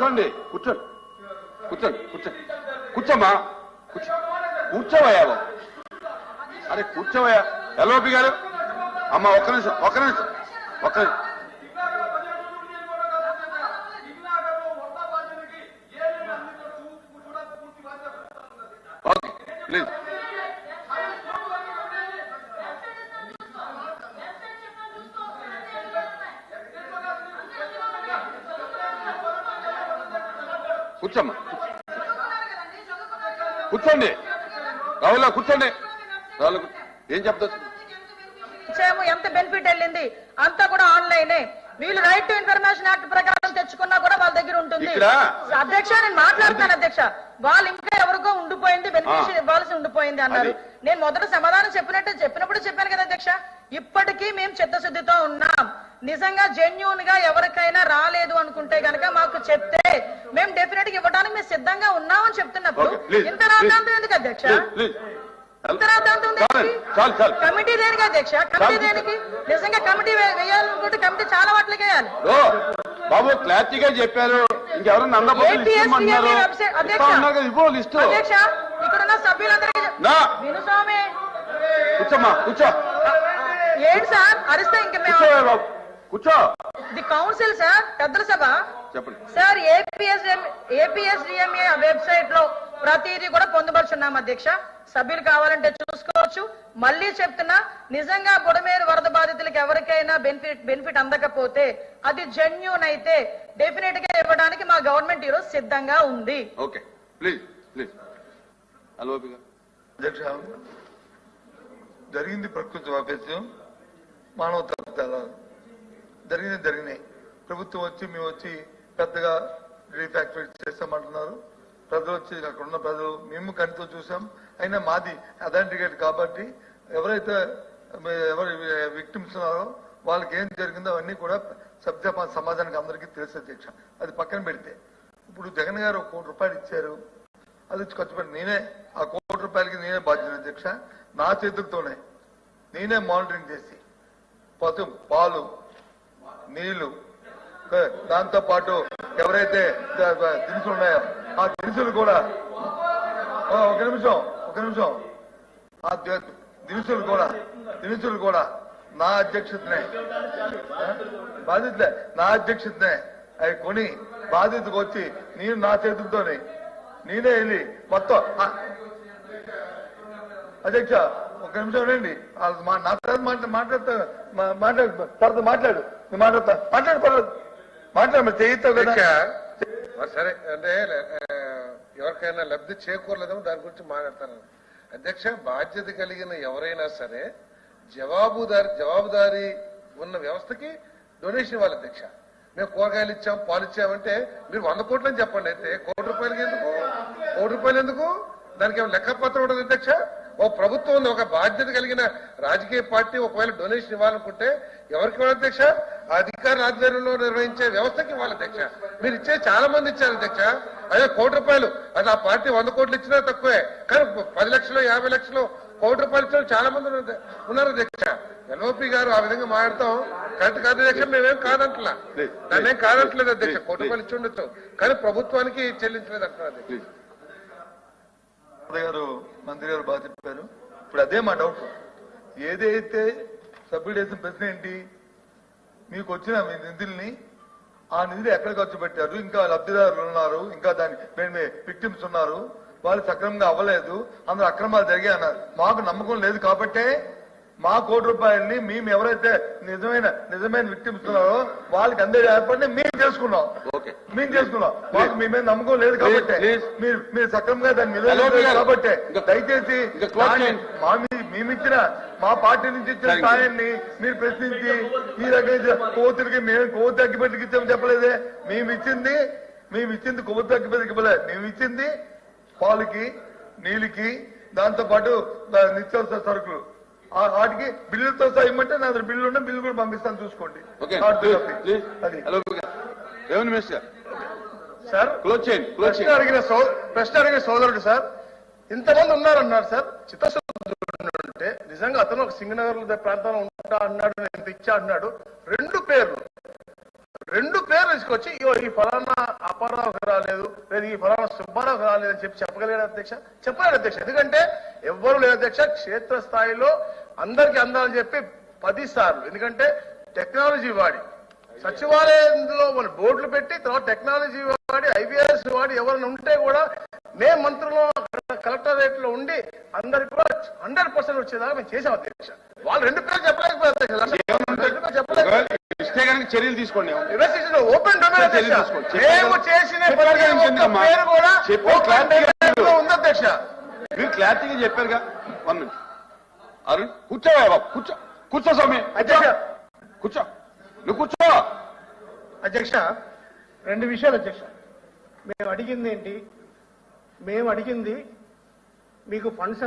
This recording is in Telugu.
కూర్చోండి. కూర్చోండి కూర్చోండి కూర్చోండి కూర్చోమ్మా కూర్చోవయ్యా బాబు. అరే కూర్చోవయ్యా. ఎల్ఓపి గారు. అమ్మ ఒక్క నిమిషం ఒక్క నిమిషం ఒక్క నిమిషం ఓకే ప్లీజ్ కూర్చోమ్మా. కూర్చోండి. రావులా కూర్చోండి. రావులా. ఏం చెప్తా ఎంత బెనిఫిట్ వెళ్ళింది? అంతా కూడా ఆన్లైనే వీళ్ళు రైట్ టు ఇన్ఫర్మేషన్ యాక్ట్ ప్రకారం తెచ్చుకున్నా కూడా వాళ్ళ దగ్గర ఉంటుంది. అధ్యక్ష నేను మాట్లాడుతాను అధ్యక్ష. వాళ్ళు ఇంకా ఎవరికో ఉండిపోయింది బెనిఫిషియర్. ఇవ్వాల్సి ఉండిపోయింది అన్నారు. నేను మొదట సమాధానం చెప్పినట్టు చెప్పినప్పుడు చెప్పాను కదా అధ్యక్ష. ఇప్పటికీ మేము చిత్తశుద్ధితో ఉన్నాం. నిజంగా జెన్యున్గా ఎవరికైనా రాలేదు అనుకుంటే గనక మాకు చెప్తే మేము డెఫినెట్గా ఇవ్వడానికి మేము సిద్ధంగా ఉన్నామని చెప్తున్నప్పుడు ఇంత రాద్దాంతం ఎందుకు అధ్యక్ష? ఇంత రాద్దాంతం కమిటీ దేనికి అధ్యక్ష? కమిటీ. దేనికి? నిజంగా కమిటీ వేయాలనుకుంటే కమిటీ చాలా వాటికి వేయాలి. బాబు క్లారిటీగా చెప్పారు. ఇంకెవరన్నా అధ్యక్ష. సభ్యులందరికీ విను స్వామి కూర్చోమ్మా కూర్చో. ఏంటి సార్? అరిస్తే ఇంక మేము కూర్చో. ది కౌన్సిల్ సార్ పెద్దల సభ. చెప్పండి. సార్ ఏపీఎస్ ఏపీఎస్డిఎంఏ వెబ్సైట్లో ప్రతిదీ కూడా పొందుపరుచున్నాం అధ్యక్ష. సభ్యులు కావాలంటే చూసుకోవచ్చు. మళ్ళీ చెప్తున్నా నిజంగా బుడమేరు వరద బాధితులకు ఎవరికైనా బెనిఫిట్ బెనిఫిట్ అందకపోతే అది జెన్యూన్ అయితే డెఫినెట్గా ఇవ్వడానికి మా గవర్నమెంట్ ఈరోజు సిద్ధంగా ఉంది. ఓకే. Please please. అధ్యక్ష జరిగింది ప్రకృతి వైపరీత్యం మానవ తప్పుదల జరిగింది జరిగినాయి. ప్రభుత్వం వచ్చి మేము వచ్చి పెద్దగా రీఫ్యాక్టరీ చేస్తామంటున్నారు. ప్రజలు వచ్చి అక్కడ ఉన్న ప్రజలు మేము కంటితో చూసాం. అయినా మాది అథెంటికేట్ కాబట్టి ఎవరైతే ఎవరు విక్టిమ్స్ ఉన్నారో వాళ్ళకి ఏం జరిగిందో అవన్నీ కూడా సభ్య సమాజానికి అందరికీ తెలిసే అధ్యక్ష. అది పక్కన పెడితే. ఇప్పుడు జగన్ గారు ఒక కోటి రూపాయలు ఇచ్చారు. అది వచ్చి ఖర్చు పెట్టి నేనే ఆ కోటి రూపాయలకి నేనే బాధ్యత అధ్యక్ష. నా చేతులతోనే నేనే మానిటరింగ్ చేసి పసు పాలు నీళ్ళు దాంతో పాటు ఎవరైతే దినుసులు ఉన్నాయో ఆ దినుసులు కూడా ఒక నిమిషం ఒక నిమిషం. ఆ దినుసులు కూడా దినుసులు కూడా నా అధ్యక్షతనే. బాధితులే నా అధ్యక్షతనే. అవి కొని బాధితుకు వచ్చి నేను నా చేతులతోనే నేనే వెళ్ళి మొత్తం ఆ, అధ్యక్ష ఒక నిమిషం రండి మా- నా తర్వాత మాట్లాడతా మాట్లాడు తర్వాత మాట్లాడు. నువ్వు మాట్లాడతా. మాట్లాడు పర్లేదు. మాట్లాడమని కదా. సరే అంటే ఎవరికైనా లబ్ధి చేకూరలేదేమో దాని గురించి మాట్లాడతాను. అధ్యక్ష బాధ్యత కలిగిన ఎవరైనా సరే జవాబుదారి జవాబుదారీ ఉన్న వ్యవస్థకి డొనేషన్ ఇవ్వాలి అధ్యక్ష. మేము కూరగాయలు ఇచ్చాం పాలు ఇచ్చామంటే మీరు వంద కోట్లని చెప్పండి. అయితే కోటి రూపాయలకి ఎందుకు? కోటి రూపాయలు ఎందుకు? దానికి ఏమైనా లెక్కపత్రం ఉండదు అధ్యక్ష? ఓ ప్రభుత్వం ఉంది ఒక బాధ్యత కలిగిన రాజకీయ పార్టీ ఒకవేళ డొనేషన్ ఇవ్వాలనుకుంటే ఎవరికి ఇవ్వాలి అధ్యక్ష? ఆ అధికారుల ఆధ్వర్యంలో నిర్వహించే వ్యవస్థకి ఇవ్వాలి అధ్యక్ష. మీరు ఇచ్చే చాలా మంది ఇచ్చారు అధ్యక్ష. అదే కోటి రూపాయలు. అది ఆ పార్టీ వంద కోట్లు ఇచ్చినా తక్కువే. కానీ పది లక్షలు యాభై లక్షలు కోటి రూపాయలు ఇచ్చిన చాలా మంది ఉన్నారు అధ్యక్ష. ఎల్ఓపి గారు ఆ విధంగా మాట్లాడతాం. కరెక్ట్ కాదు అధ్యక్ష మేమేం కాదంటలా. దాన్నేం కాదంటలేదు అధ్యక్ష. కోటి రూపాయలు ఇచ్చి ఉండొచ్చు. కానీ ప్రభుత్వానికి చెల్లించలేదు అంటున్నారు అధ్యక్ష. గారు మంత్రి గారు బాగా చెప్పారు. ఇప్పుడు అదే మా డౌట్ ఏదైతే సభ్యుడు వేసిన ప్రశ్న ఏంటి? మీకు వచ్చిన మీ నిధుల్ని ఆ నిధులు ఎక్కడ ఖర్చు పెట్టారు? ఇంకా లబ్ధిదారులు ఉన్నారు ఇంకా దాని విక్టిమ్స్ ఉన్నారు. వాళ్ళు సక్రమంగా అవ్వలేదు అందరూ అక్రమాలు జరిగాయి అన్నారు. మాకు నమ్మకం లేదు కాబట్టే మా కోటి రూపాయల్ని మేము ఎవరైతే నిజమైన నిజమైన విక్టిమ్స్ ఉన్నారో వాళ్ళకి అందరి ఏర్పడిని మేము చేసుకున్నాం మేము చేసుకున్నాం మాకు మీ మీద నమ్మకం లేదు కాబట్టి. మీరు మీరు సక్రమంగా దాన్ని. కాబట్టి దయచేసి. మా మేమిచ్చిన మా పార్టీ నుంచి ఇచ్చిన. స్థాయిని మీరు ప్రశ్నించి ఈ రకంగా కోతులకి మేము కొవ్వు తగ్గిపెట్టుకు ఇచ్చాము చెప్పలేదే మేము ఇచ్చింది మేము ఇచ్చింది కొవ్వు తగ్గిపెట్టుకు ఇవ్వలేదు మేము ఇచ్చింది పాలకి నీళ్ళకి దాంతో పాటు నిత్యావసర సరుకులు వాటికి బిల్లులతో సహా ఇమ్మంటే నా దగ్గర బిల్లు ఉంటే బిల్లు కూడా పంపిస్తాను చూసుకోండి. సార్ అడిగిన ప్రశ్న అడిగిన సోదరుడు సార్ ఇంతమంది ఉన్నారన్నారు సార్ చిత్తశుద్ధి నిజంగా అతను ఒక సింగనగర్ ప్రాంతంలో ఉంటా అన్నాడు నేను ఇచ్చా అన్నాడు. రెండు పేర్లు. రెండు పేర్లు తీసుకొచ్చి ఇగో ఈ ఫలానా అపారావు ఈ ఫలానా సుబ్బారావు అని చెప్పి చెప్పగలిగాడు అధ్యక్ష? చెప్పలేడు అధ్యక్ష. ఎందుకంటే ఎవ్వరు లేదు అధ్యక్ష. క్షేత్రస్థాయిలో అందరికి అందాలని చెప్పి పది సార్లు ఎందుకంటే టెక్నాలజీ వాడి. సచివాలయంలో మన బోర్డులు పెట్టి తర్వాత టెక్నాలజీ వాడి ఐబీఎస్ వాడి ఎవరైనా ఉంటే కూడా మేము మంత్రులు కలెక్టరేట్లో ఉండి అందరికి కూడా హండ్రెడ్ పర్సెంట్ వచ్చేదాకా మేము చేసాం అధ్యక్ష. వాళ్ళు రెండు పేరు చెప్పలేకపోయారు అధ్యక్ష. ఇస్తే కనుక చర్యలు తీసుకోండి. ఇన్వెస్టిగేషన్ ఓపెన్ డొమైన్ అధ్యక్ష. చెప్పండి. మేము చేసిన చెప్పండి. ప్రతి ఒక్క చెప్పండి. పేరు కూడా చెప్పండి. ఓపెన్ డొమైన్లో ఉంది అధ్యక్ష. మీరు క్లారిటీగా చెప్పారుగా. వన్ మినిట్ అరుణ్ కూర్చోవా బాబు కూర్చో. కూర్చో స్వామి. అధ్యక్ష. కూర్చో. నువ్వు కూర్చో. అధ్యక్ష రెండు విషయాలు అధ్యక్ష. మేము అడిగింది ఏంటి? మేము అడిగింది మీకు ఫండ్స్